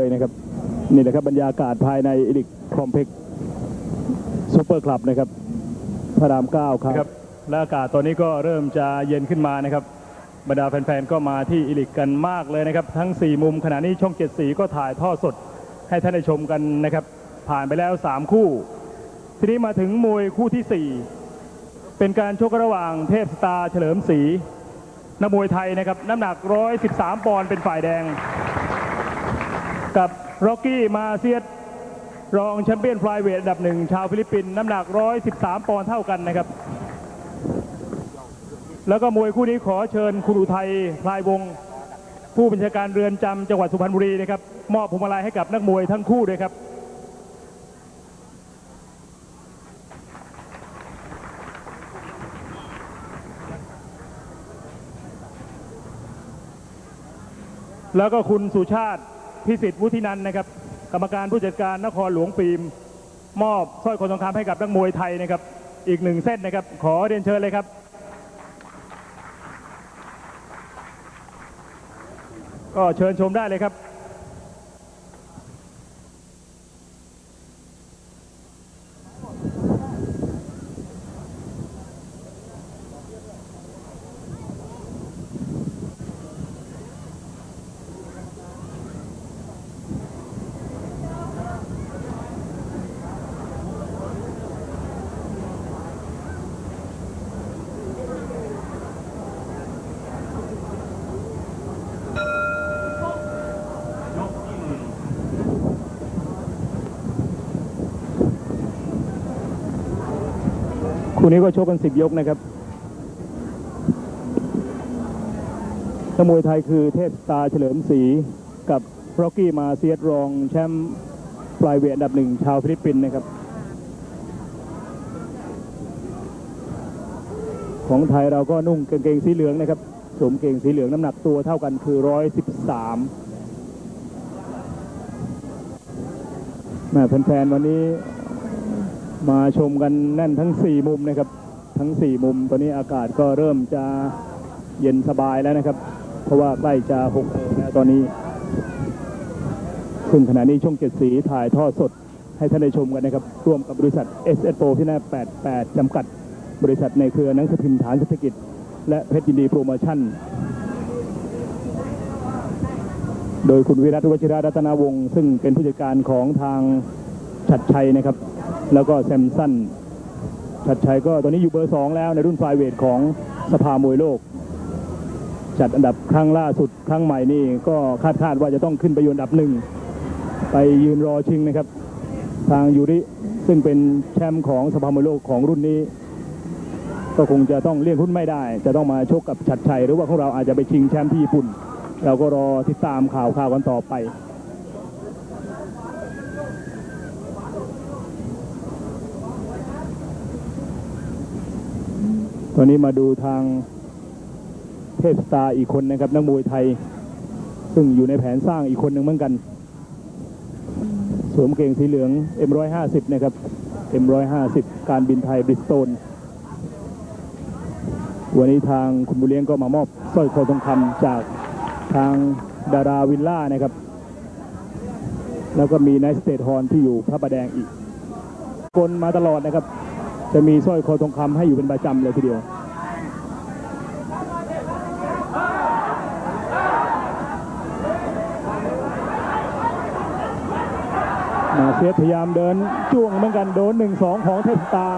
เลยนะครับนี่แหละครับบรรยากาศภายในอิลิกคอมเพล็กซ์ซูเปอร์คลับนะครับพระรามเก้าครับครับและอากาศตอนนี้ก็เริ่มจะเย็นขึ้นมานะครับบรรดาแฟนๆก็มาที่อิลิกกันมากเลยนะครับ ทั้ง 4 มุมขณะนี้ช่องเจ็ดสีก็ถ่ายทอดสดให้ท่านได้ชมกันนะครับ ผ่านไปแล้ว 3 คู่ ทีนี้มาถึงมวยคู่ที่ 4 เป็นการชกระหว่างเทพสตาร์เฉลิมศรีนักมวยไทยนะครับ น้ำหนัก 113 ปอนด์เป็นฝ่ายแดง กับร็อกกี้มาเซียสรองแชมเปี้ยนฟลายเวทอันดับหนึ่งชาวฟิลิปปินส์น้ำหนัก 113 ปอนด์เท่ากันนะครับ แล้วก็มวยคู่นี้ขอเชิญคุณอุทัยพลายวง ผู้บัญชาการเรือนจำจังหวัดสุพรรณบุรีนะครับ มอบพวงมาลัยให้กับนักมวยทั้งคู่ด้วยครับแล้วก็คุณสุชาติ พิสิทธิ์วุฒินันท์นะครับ กรรมการผู้จัดการนครหลวงฟิล์มมอบสร้อยคอทองคำให้กับนักมวยไทยนะครับ อีกหนึ่งเส้นนะครับ ขอเรียนเชิญเลยครับก็เชิญชมได้เลยครับ คู่นี้ก็ชกกัน10ยกนะครับนักมวยไทยคือเทพตาเฉลิมศรีกับร็อกกี้มาเซียสรองแชมป์ฟลายเวทอันดับหนึ่งชาวฟิลิปปินส์นะครับ ของไทยเราก็นุ่งกางเกงสีเหลืองนะครับสวมเกงสีเหลืองน้ำหนักตัวเท่ากันคือ 113แม่แฟนๆวันนี้ มาชมกันแน่นทั้ง 4 มุมนะครับ ทั้ง 4 มุม ตอนนี้อากาศก็เริ่มจะเย็นสบายแล้วนะครับ เพราะว่าใกล้จะ6โมงแล้วตอนนี้ ซึ่งขณะนี้ช่องเจ็ดสีถ่ายทอดสดให้ท่านได้ชมกันนะครับ ร่วมกับบริษัท s อ o ที่หน้า88 จำกัด บริษัทในเครือหนังสือพิมพ์ฐานเศรษฐกิจ และเพชรยินดีโปรโมชั่น โดยคุณวิรัตวชิระรัตนาวงศ์ซึ่งเป็นผู้จัดการของทางชัดชัยนะครับ แล้วก็แซมสันชัดชัยก็ตอนนี้อยู่เบอร์ 2 แล้วในรุ่นไฟเวทของสภามวยโลก จัดอันดับครั้งล่าสุดครั้งใหม่นี่ก็คาดคาดว่าจะต้องขึ้นไปอยู่อันดับหนึ่งไปยืนรอชิงนะครับ ทางยูริซึ่งเป็นแชมป์ของสภามวยโลกของรุ่นนี้ ก็คงจะต้องเลี่ยงรุ่นไม่ได้ จะต้องมาชกกับชัดชัย หรือว่าของเราอาจจะไปชิงแชมป์ที่ญี่ปุ่น เราก็รอติดตามข่าวข่าวกันต่อไป อนนี้มาดูทางเทพสตาร์อีกคนนะครับนักมวยไทย ซึ่งอยู่ในแผนสร้างอีกคนหนึ่งเหมือนกัน สวมเกงสีเหลือง M150 นะครับ M150 การบินไทยบริสโตนวันนี้ทางคุณบุเลี้ยงก็มามอบสร้อยคอทองคำจากทางดาราวิลล่านะครับ แล้วก็มีนายสเตทฮอนที่อยู่พระประแดงอีกกลมาตลอดนะครับ จะมีสร้อยคอทองคำให้อยู่เป็นประจำเลยทีเดียว มาเซียพยายามเดินจ้วงเหมือนกันโดนหนึ่งสองของเทพสตา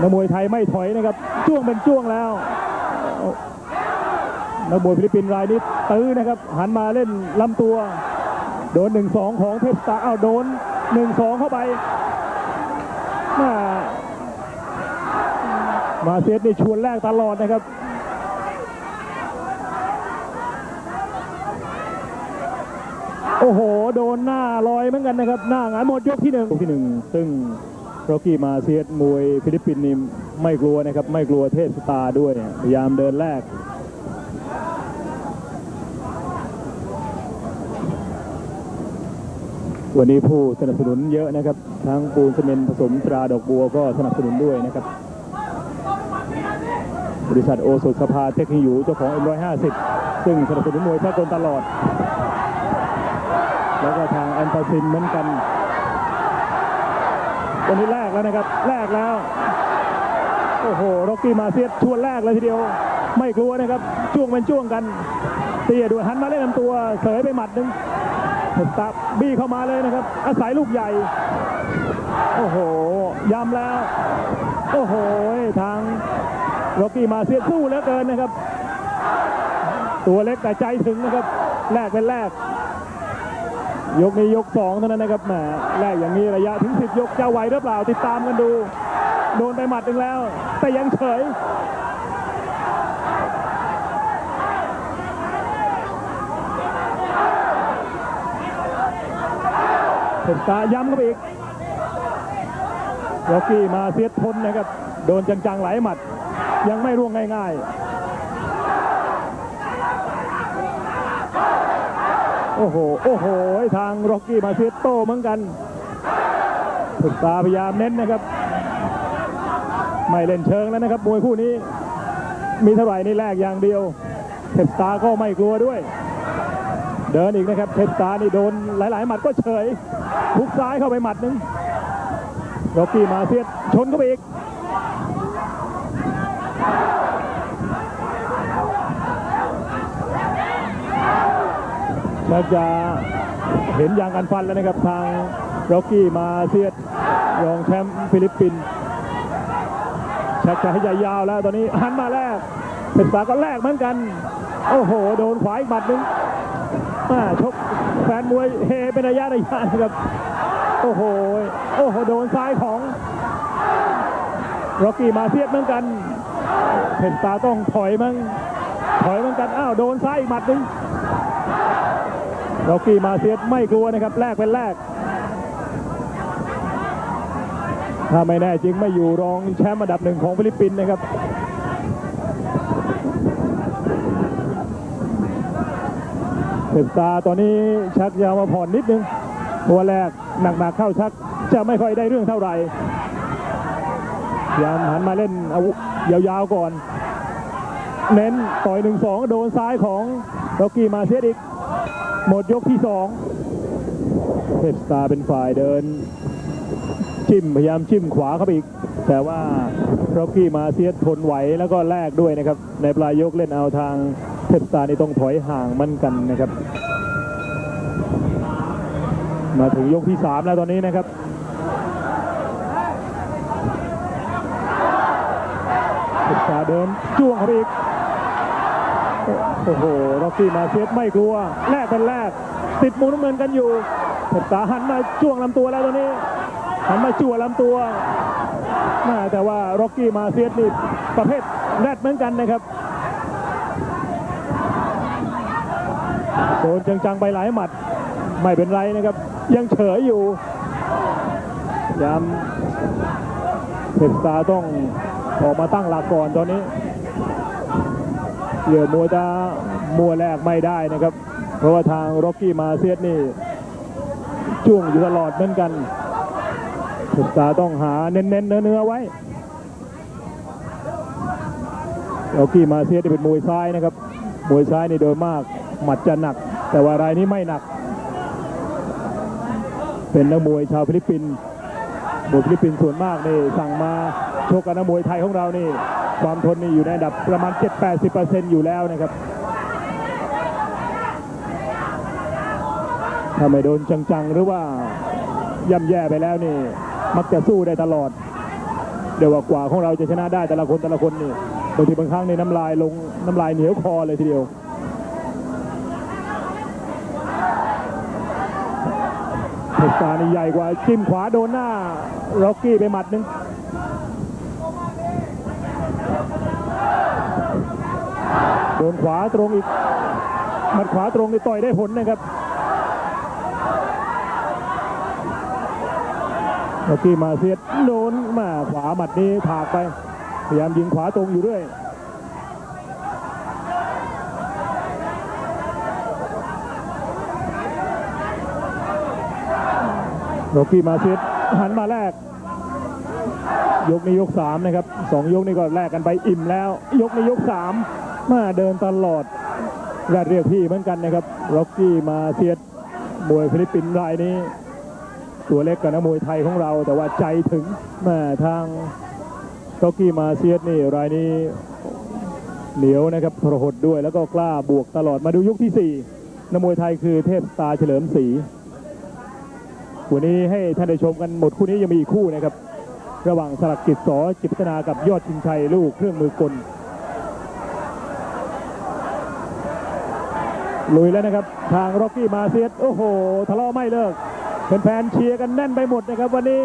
นักมวยไทยไม่ถอยนะครับ จ้วงเป็นจ้วงแล้วนักมวยฟิลิปปินส์รายนี้ตื้อนะครับ หันมาเล่นลำตัว โดนหนึ่งสองของเทพสตาร์อ้าวโดนหนึ่งสองเข้าไป มามาเซียสนี่ชวนแรกตลอดนะครับโอ้โห โดนหน้าลอยเหมือนกันนะครับ หน้าหงายหมดยกที่หนึ่งยกที่หนึ่งซึ่งโรกี้มาเซียสมวยฟิลิปปินส์นี่ไม่กลัวนะครับ ไม่กลัวเทพสตาร์ด้วยพยายามเดินแรก วันนี้ผู้สนับสนุนเยอะนะครับ ทั้งปูนซีเมนต์ผสมตราดอกบัวก็สนับสนุนด้วยนะครับ บริษัทโอสุสภาเทคนิคอยู่เจ้าของ M150 ซึ่งสนับสนุนมวยสากลตลอด แล้วก็ทางแอนตาซินเหมือนกัน วันนี้แรกแล้วนะครับแรกแล้ว โอ้โหร็อกกี้มาเซียชวนแรกเลยทีเดียว ไม่กลัวนะครับจ้วงเป็นจ้วงกันเตียด้วยหันมาเล่นลำตัวเสยไปหมัดหนึ่ง ตับบี้เข้ามาเลยนะครับ อาศัยลูกใหญ่ โอ้โหย้ำแล้ว โอ้โหทางโรกี้มาเซียสู้เหลือเกินนะครับ ตัวเล็กแต่ใจถึงนะครับแรกเป็นแรกยกนี้ยกสองเท่านั้นนะครับแหมแรกอย่างนี้ระยะถึงสิบยกจะไหวหรือเปล่าติดตามกันดู โดนไปหมัดหนึ่งแล้ว แต่ยังเฉย เพชรตาย้ำเข้าไปอีกล็อกกี้มาเสียทนนะครับ โดนจังๆหลายหมัด ยังไม่ร่วงง่ายๆ โอ้โห โอ้โห ทางร็อกกี้มาเสียโตเหมือนกันเพชรตาพยายามเน้นนะครับ ไม่เล่นเชิงแล้วนะครับมวยคู่นี้ มีเท่าไหร่นี่แรกอย่างเดียวเพชรตาก็ไม่กลัวด้วย เดินอีกนะครับเพชรตานี่โดนหลาย ๆ หมัดก็เฉยทุกซ้ายเข้าไปหมัดหนึงโรกี้มาเสียดชนเข้าไปอีกแล้วจะเห็นยางกันฟันแล้วนะครับ ทางโรกี้มาเสียดรองแชมป์ฟิลิปปินส์ชักจะให้ยาวแล้วตอนนี้หันมาแรกเป็นตาก็แรกเหมือนกัน โอ้โห โดนขวาอีกหมัดหนึง มาชกแฟนมวยเฮเป็นระยะระยะนะครับ โอ้โห โอ้โห โดนซ้ายของร็อกกี้มาเสียดเหมือนกันเพนตาต้องถอยมั้ง ถอยเหมือนกัน อ้าว โดนซ้ายอีกหมัดหนึงร็อกกี้มาเซียสไม่กลัวนะครับแรกเป็นแรกถ้าไม่แน่จริงไม่อยู่รองแชมป์อันดับหนึ่งของฟิลิปปินส์นะครับ เซตตาตอนนี้ชักยาวมาผ่อนนิดนึงตัวแรกหนักๆเข้าชักจะไม่ค่อยได้เรื่องเท่าไหร่พยายามหันมาเล่นอาวุยาวๆก่อน เน้นต่อยหนึ่งสองโดนซ้ายของร็อกกี้มาเซียอีก หมดยกที่สองเพสตาเป็นฝ่ายเดิน จิ้มพยายามจิ้มขวาเข้าไปอีก แต่ว่าร็อกกี้มาเซียทนไหวแล้วก็แลกด้วยนะครับ ในปลายยกเล่นเอาทาง เพชรสตานี่ต้องถอยห่างมันกันนะครับ มาถึงยกที่สามแล้วตอนนี้นะครับเพชรสตาเดินจ้วงเข้าไปอีกโอ้โหร็อกกี้มาเซียสไม่กลัวแลกเป็นแลกติดมุมน้ำเงินกันอยู่เพชรตาหันมาจ้วงลำตัวแล้วตอนนี้ หันมาจั่วลำตัวแม่แต่ว่าร็อกกี้มาเซียสนี่ประเภทแรดเหมือนกันนะครับ โดนจังๆไปหลายหมัด ไม่เป็นไรนะครับ ยังเฉยอยู่ย้ำเพชรตาต้องออกมาตั้งหลักก่อนตอนนี้เหยื่อมัวจะมัวแรกไม่ได้นะครับ เพราะว่าทางร็อกกี้มาเซียสนี่จ้วงอยู่ตลอดเหมือนกันศึกษาต้องหาเน้นๆเนื้อๆไว้ร็อกกี้มาเซียสนี่เป็นมวยซ้ายนะครับมวยซ้ายนี่โดยมาก หมัดจะหนัก แต่ว่ารายนี้ไม่หนัก เป็นนักมวยชาวฟิลิปปินส์มวยฟิลิปปินส์ส่วนมากนี่สั่งมาชกกับนักมวยไทยของเรานี่ ความทนนี่อยู่ในอันดับประมาณ 7-80%อยู่แล้วนะครับถ้าไม่โดนจังๆ หรือว่าย่ำแย่ไปแล้วนี่ มักจะสู้ได้ตลอด เดี๋ยวกว่าของเราจะชนะได้แต่ละคนแต่ละคนนี่บางทีบางครั้งในน้ำลายลงน้ำลายเหนียวคอเลยทีเดียว เพชรตานี่ใหญ่กว่าจิ้มขวาโดนหน้าร็อกกี้ไปหมัดหนึงโดนขวาตรงอีกหมัดขวาตรงนี่ต่อยได้ผลนะครับเมื่อกี้มาเสียดโดนมาขวาหมัดนี้ถากไปพยายามยิงขวาตรงอยู่เรื่อย โรกี้มาเสียดหันมาแรก ยกนี้ยกสามนะครับสองยกนี้ก็แลกกันไปอิ่มแล้ว ยกนี้ยกสามมาเดินตลอดแรดเรียกพี่เหมือนกันนะครับร็อกกี้มาเซียดมวยฟิลิปปินส์รายนี้ ตัวเล็กกับนักมวยไทยของเรา แต่ว่าใจถึงแม่ทางต็อกกี้มาเซียสนี่รายนี้เหนียวนะครับทรหดด้วยแล้วก็กล้าบวกตลอดมาดูยกที่4นักมวยไทยคือเทพตาเฉลิมศรี วันนี้ให้ท่านได้ชมกันหมดคู่นี้ยังมีอีกคู่นะครับ ระหว่างสลักกิจสอจิตพัฒนากับยอดชิงชัยลูกเครื่องมือกลลุยแล้วนะครับ ทางร็อกกี้มาเซียสโอ้โหทะเลาะไม่เลิกแฟนๆเชียร์กันแน่นไปหมดนะครับ วันนี้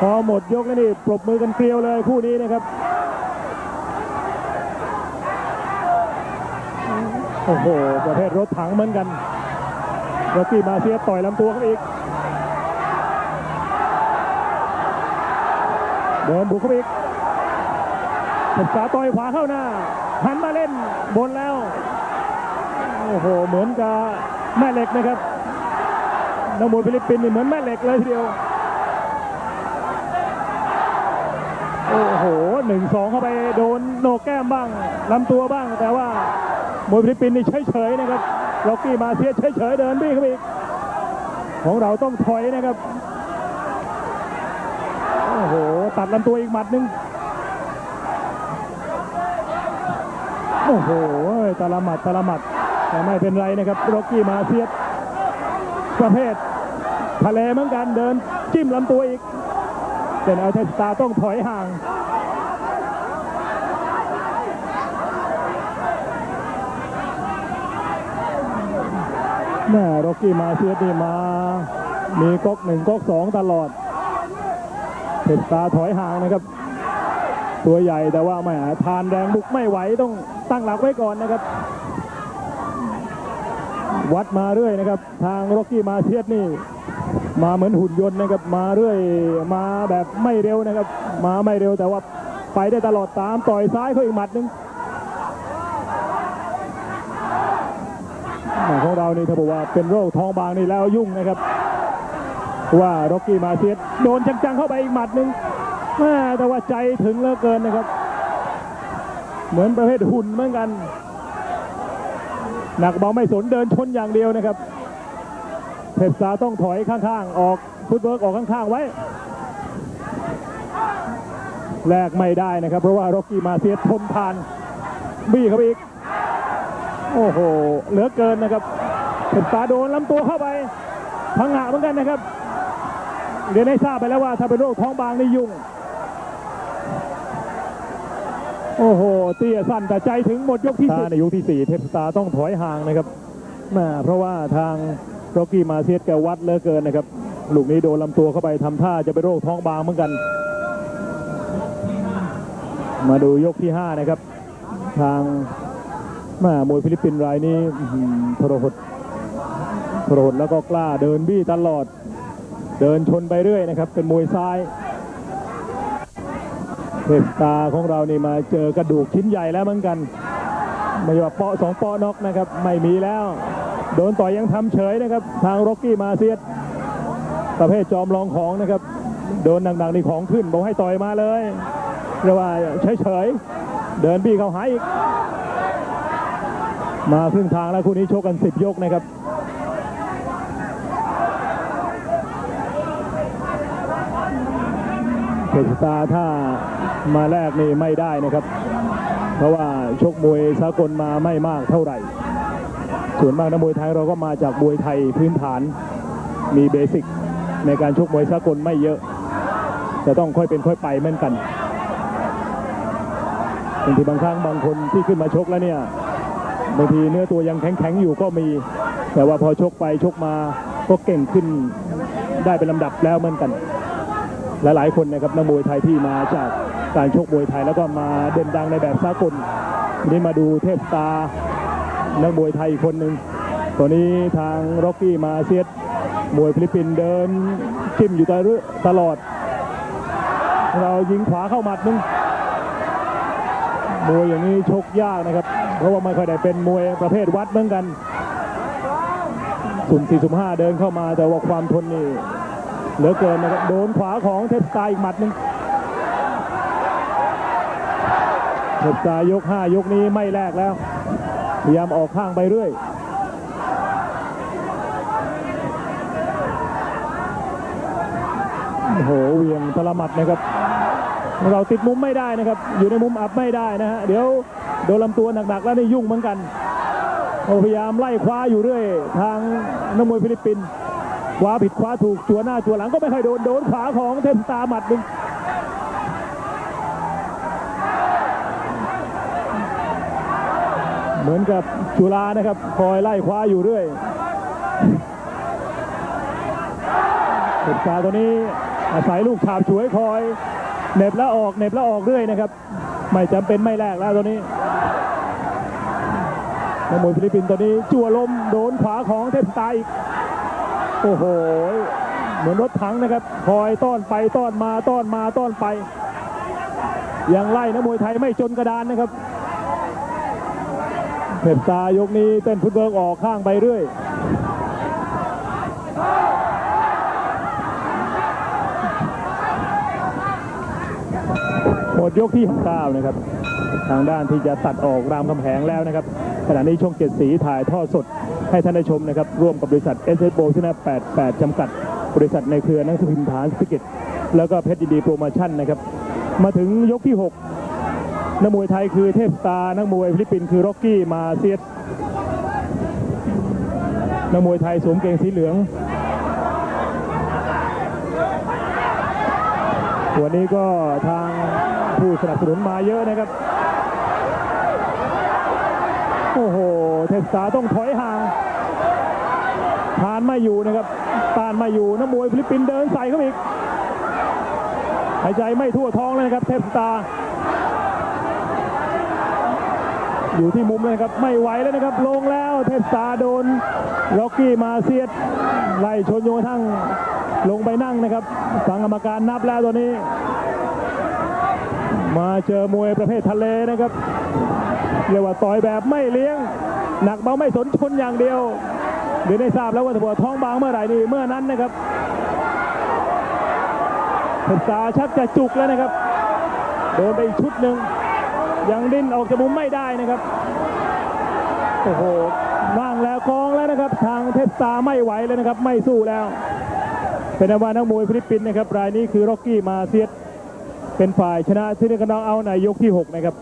พอหมดยกแล้วนี่ปรบมือกันเกลียวเลยคู่นี้นะครับโอ้โหประเภทรถถังเหมือนกันร็อกกี้มาเซียสต่อยลำตัวเขาอีก เดินบุกเข้าไปอีกศึกษาต่อยขวาเข้าหน้า หันมาเล่นบนแล้ว โอ้โห เหมือนกับแม่เหล็กนะครับนักมวยฟิลิปปินส์นี่เหมือนแม่เหล็กเลยทีเดียว โอ้โหหนึ่งสองเข้าไปโดนโหนกแก้มบ้างลำตัวบ้างแต่ว่ามวยฟิลิปปินส์นี่เฉยๆนะครับล็อกกี้มาเซียเฉยๆเดินบี้เข้าไปอีกของเราต้องถอยนะครับ โอ้โห ตัดลำตัวอีกหมัดหนึง โอ้โหตะละหมัดตะละหมัด แต่ไม่เป็นไรนะครับโรกี้มาเซียสประเภททะเลเหมือนกันเดินจิ้มลำตัวอีกเป็นเอาเทสตาต้องถอยห่างแม่โรกี้มาเซียสนี่มา มีก๊อกหนึ่งก๊อกสองตลอด เทสตาถอยห่างนะครับ ตัวใหญ่แต่ว่าแหม่ทานแรงบุกไม่ไหวต้องตั้งหลักไว้ก่อนนะครับ วัดมาเรื่อยนะครับ ทางร็อกกี้มาเทียดนี่ มาเหมือนหุ่นยนต์นะครับ มาเรื่อยมาแบบไม่เร็วนะครับ มาไม่เร็วแต่ว่าไปได้ตลอดตามต่อยซ้ายเขาอีกหมัดหนึงของเรานี่ถ้าบอกว่าเป็นโรคท้องบางนี่แล้วยุ่งนะครับ ว่าร็อกกี้มาเทียดโดนจังๆเข้าไปอีกหมัดหนึ่งแต่ว่าใจถึงเหลือเกินนะครับ เหมือนประเภทหุ่นเหมือนกัน หนักเบาไม่สนเดินชนอย่างเดียวนะครับเพชรสาต้องถอยข้างๆ ออกฟุตเวิร์กออกข้างๆไว้แลกไม่ได้นะครับ เพราะว่าร็อกกี้มาเซียทนทานบี้เข้าไปอีก โอ้โห เหลือเกินนะครับเพชรสาโดนลำตัวเข้าไปพังหะเหมือนกันนะครับ เรียนให้ทราบไปแล้วว่าถ้าเป็นโรคท้องบางนี่ยุ่ง โอ้โห เตี้ยสั้นแต่ใจถึงหมดยกที่สี่ในยกที่สี่เทพสตาต้องถอยห่างนะครับแม่เพราะว่าทางโรกี้มาเซียสแกวัดเลือเกินนะครับ ลูกนี้โดนลำตัวเข้าไปทำท่าจะเป็นโรคท้องบางเหมือนกัน มาดูยกที่ห้านะครับ ทางแม่มวยฟิลิปปินส์รายนี้ทรหดทรหดแล้วก็กล้าเดินบี้ตลอด เดินชนไปเรื่อยนะครับ เป็นมวยซ้ายเทพตาของเรานี่มาเจอกระดูกชิ้นใหญ่แล้วเหมือนกันไม่ว่าเปาะสองเปาะนอกนะครับ ไม่มีแล้ว โดนต่อยยังทำเฉยนะครับ ทางร็อกกี้มาเซียสประเภทจอมรองของนะครับ โดนหนักๆนี่ของขึ้นบอกให้ต่อยมาเลยเรียกว่าเฉยๆเดินบี้เข้าหาอีก มาครึ่งทางแล้วคู่นี้ชกกัน 10 ยกนะครับ เพชรตาถ้ามาแรกนี่ไม่ได้นะครับ เพราะว่าชกมวยสากลมาไม่มากเท่าไหร่ ส่วนมากนักมวยไทยเราก็มาจากมวยไทยพื้นฐานมีเบสิกในการชกมวยสากลไม่เยอะ จะต้องค่อยเป็นค่อยไปเหมือนกันบางทีบางครั้งบางคนที่ขึ้นมาชกแล้วเนี่ยบางทีเนื้อตัวยังแข็งๆอยู่ก็มี แต่ว่าพอชกไปชกมาก็เก่งขึ้นได้เป็นลำดับแล้วเหมือนกัน หลายๆคนนะครับนักมวยไทยที่มาจากการชกมวยไทยแล้วก็มาเด่นดังในแบบสากลนี่มาดูเทพตานักมวยไทยอีกคนหนึ่งตัวนี้ทางร็อกกี้มาเซียสมวยฟิลิปปินส์เดินจิ้มอยู่ตลอด เรายิงขวาเข้าหมัดหนึงมวยอย่างนี้ชกยากนะครับ เพราะว่าไม่ค่อยได้เป็นมวยประเภทวัดเหมือนกันสุ่มสี่สุ่มห้าเดินเข้ามาแต่ว่าความทนนี่ เหลือเกินนะครับโดนขวาของเทพสายอีกหมัดหนึ่งเทพสายยก 5 ยกนี้ไม่แลกแล้ว พยายามออกข้างไปเรื่อยโหเวียงตละมัดนะครับ เราติดมุมไม่ได้นะครับ อยู่ในมุมอับไม่ได้นะฮะเดี๋ยวโดนลำตัวหนักๆแล้วนี่ยุ่งเหมือนกันพยายามไล่คว้าอยู่เรื่อย ทางนักมวยฟิลิปปินส์ คว้าผิดคว้าถูกจัวหน้าจัวหลังก็ไม่ค่อยโดนโดนขวาของเทพสตาหมัดหนึ่งเหมือนกับจุฬานะครับ คอยไล่คว้าอยู่เรื่อยเทพสตาร์ตัวนี้อาศัยลูกฉาบฉวยคอยเหน็บแล้วออกเหน็บแล้วออกเรื่อยนะครับ ไม่จำเป็นไม่แลกแล้วตัวนี้นักมวยฟิลิปปินส์ตอนนี้จั่วลมโดนขวาของเทพสตาอีก โอ้โห เหมือนรถถังนะครับ คอยต้อนไปต้อนมาต้อนมาต้อนไป ยังไล่นักมวยไทยไม่จนกระดานนะครับเทพสตายกนี้เต้นฟุตเบิร์กออกข้างไปเรื่อย หมดยกที่9นะครับ ทางด้านที่จะตัดออกรามคำแหงแล้วนะครับ ขณะนี้ช่องเจ็ดสีถ่ายท่อสด ให้ท่านได้ชมนะครับ ร่วมกับบริษัทเอสเอสโบชนะ88 จำกัด บริษัทในเครือนังสือพิมพ์ฐานสกิจแล้วก็เพชรดีโปรโมชั่นนะครับ มาถึงยกที่ 6 นักมวยไทยคือเทพสตา นักมวยฟิลิปปินส์คือร็อกกี้มาเซียสนักมวยไทยสวมเกงสีเหลือง วันนี้ก็ทางผู้สนับสนุนมาเยอะนะครับ โอ้โห เทพสตาต้องถอยห่าง ทานไม่อยู่นะครับต้านไม่อยู่นักมวยฟิลิปปินส์เดินใส่เข้าอีกหายใจไม่ทั่วท้องเลยนะครับเทพสตาร์อยู่ที่มุมเลยครับไม่ไหวแล้วนะครับ ลงแล้วเทพสตาร์โดนร็อกกี้มาเซียดไล่ชนโยงกระทั้งลงไปนั่งนะครับฟังกรรมการนับแล้วตัวนี้ มาเจอมวยประเภททะเลนะครับเรียกว่าต่อยแบบไม่เลี้ยง หนักเบาไม่สนชนอย่างเดียว เดี๋ยวได้ทราบแล้วว่าถ้าปวดท้องบางเมื่อไหร่นี่เมื่อนั้นนะครับเพชรสาชักจะจุกแล้วนะครับ โดนไปอีกชุดหนึ่งยังดิ้นออกจากมุมไม่ได้นะครับโอ้โหนั่งแล้วกองแล้วนะครับ ทางเทพสตาไม่ไหวเลยนะครับ ไม่สู้แล้ว เป็นอันว่านักมวยฟิลิปปินส์นะครับรายนี้คือร็อกกี้มาเซียสเป็นฝ่ายชนะที่ได้กระนองเอาในยกที่ 6 นะครับ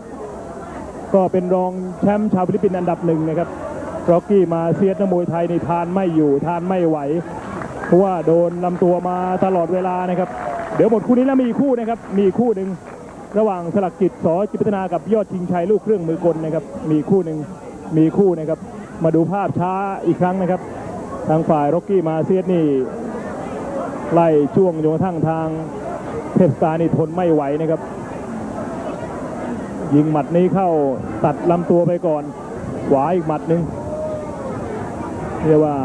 ก็เป็นรองแชมป์ชาวฟิลิปปินส์อันดับหนึ่งนะครับ ร็อกกี้มาเซียสนักมวยไทยนี่ทานไม่อยู่ทานไม่ไหว เพราะว่าโดนลำตัวมาตลอดเวลานะครับ เดี๋ยวหมดคู่นี้แล้วมีคู่นะครับ มีคู่หนึ่งระหว่างสลักจิตสอจิตพัฒนากับยอดชิงชัยลูกเครื่องมือกลนะครับ มีคู่หนึ่งมีคู่นะครับ มาดูภาพช้าอีกครั้งนะครับ ทางฝ่ายร็อกกี้มาเซียสนี่ไล่ช่วงจนกระทั่งทางเทพสตาร์นี่ทนไม่ไหวนะครับ ยิงหมัดนี้เข้าตัดลำตัวไปก่อนขวาอีกหมัดหนึ่ง เรียกว่า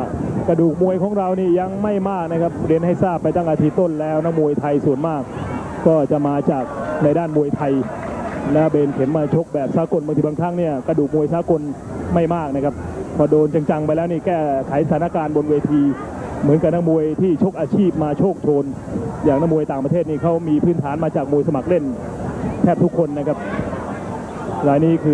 กระดูกมวยของเรานี่ยังไม่มากนะครับเรียนให้ทราบไปตั้งอาทิตย์ต้นแล้วนักมวยไทยส่วนมาก ก็จะมาจากในด้านมวยไทยและเบนเข็มมาชกแบบสากลบางทีบางครั้งเนี่ยกระดูกมวยสากลไม่มากนะครับพอโดนจังๆไปแล้วนี่แก้ไขสถานการณ์บนเวที เหมือนกับนักมวยที่ชกอาชีพมาโชคโชน อย่างนักมวยต่างประเทศนี่เขามีพื้นฐานมาจากมวยสมัครเล่น แทบทุกคนนะครับรายนี้คือ